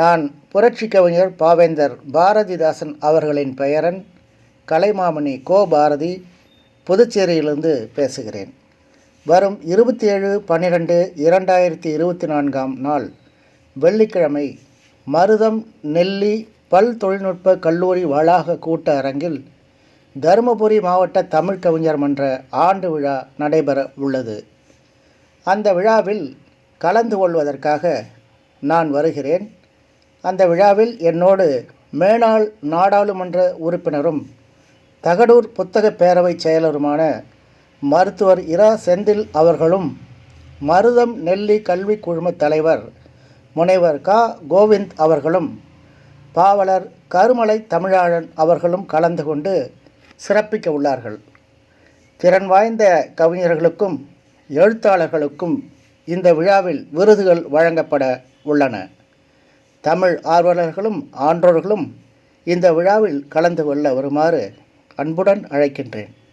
நான் புரட்சி கவிஞர் பாவேந்தர் பாரதிதாசன் அவர்களின் பெயரன் கலைமாமணி கோ பாரதி புதுச்சேரியிலிருந்து பேசுகிறேன். வரும் இருபத்தி ஏழு பன்னிரெண்டு இரண்டாயிரத்தி இருபத்தி நான்காம் நாள் வெள்ளிக்கிழமை மருதம் நெல்லி பல் தொழில்நுட்ப கல்லூரி வளாக கூட்ட அரங்கில் தருமபுரி மாவட்ட தமிழ் கவிஞர் மன்ற ஆண்டு விழா நடைபெற உள்ளது. அந்த விழாவில் கலந்து கொள்வதற்காக நான் வருகிறேன். அந்த விழாவில் என்னோடு மேனாள் நாடாளுமன்ற உறுப்பினரும் தகடூர் புத்தக பேரவைச் செயலருமான மருத்துவர் இரா செந்தில் அவர்களும் மருதம் நெல்லி கல்வி குழும தலைவர் முனைவர் க. கோவிந்த் அவர்களும் பாவலர் கருமலை தமிழாளன் அவர்களும் கலந்து கொண்டு சிறப்பிக்க உள்ளார்கள். திறன் வாய்ந்த கவிஞர்களுக்கும் எழுத்தாளர்களுக்கும் இந்த விழாவில் விருதுகள் வழங்கப்பட உள்ளன. தமிழ் ஆர்வலர்களும் ஆன்றோர்களும் இந்த விழாவில் கலந்து கொள்ள வருமாறு அன்புடன் அழைக்கின்றேன்.